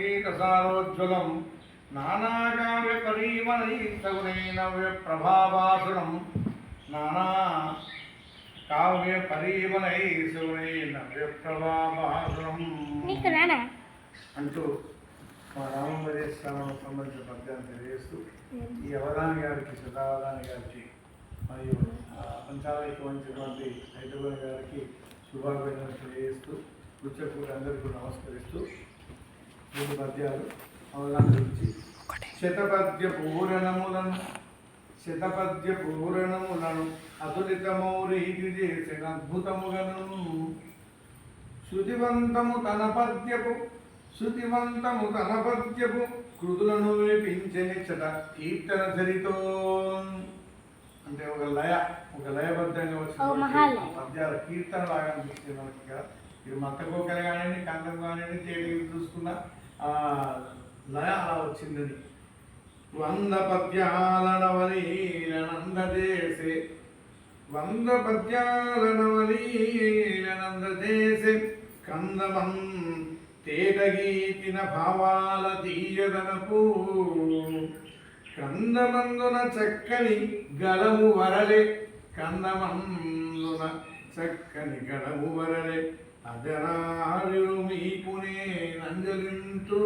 సంగీతసారోజ్వలం నానాకావ్య పరిమళైస్తగునైనవ్య ప్రభావాసురం నానా కావ్య పరిమళైసునైనవ్య ప్రభావాసురం నీకు రానా? అంటూ మా రామమరేశ్వరం సంబంధించిన పద్యాన్ని తెలియజేస్తూ ఈ అవధాని గారికి సదావధాని గారికి మరియు పంచాలయకు వంచినటువంటి హైదరాబాద్ గారికి శుభాభినందనలు తెలియజేస్తూ కూర్చోకూడి అందరికీ నమస్కరిస్తూ మూడు పద్యాలు గురించి శతపద్య పూరణములను శతపద్య పూరణములను అతులిత మౌరీతి చేసిన అద్భుతముగను శృతివంతము తన పద్యపు శృతివంతము తన పద్యపు కృతులను వినిపించనిచ్చట కీర్తన చరితో అంటే ఒక లయ ఒక లయబద్ధంగా వచ్చిన. పద్యాల కీర్తన లాగా అనిపిస్తుంది మనకి ఇక్కడ. ఇది మక్క కోకలు కానివ్వండి కందం కానివ్వండి తేలి చూసుకున్న లయ అలా వచ్చిందని వంద పద్యాలనవలీనందదేశే వంద పద్యాలనవలీనందదేశే కందమం తేటగీతిన భావాల తీయదనపు. కందమందున చక్కని గలము వరలే. కందమందున చక్కని గలము వరలే. అజరాజులు మీకునే అందరింటూ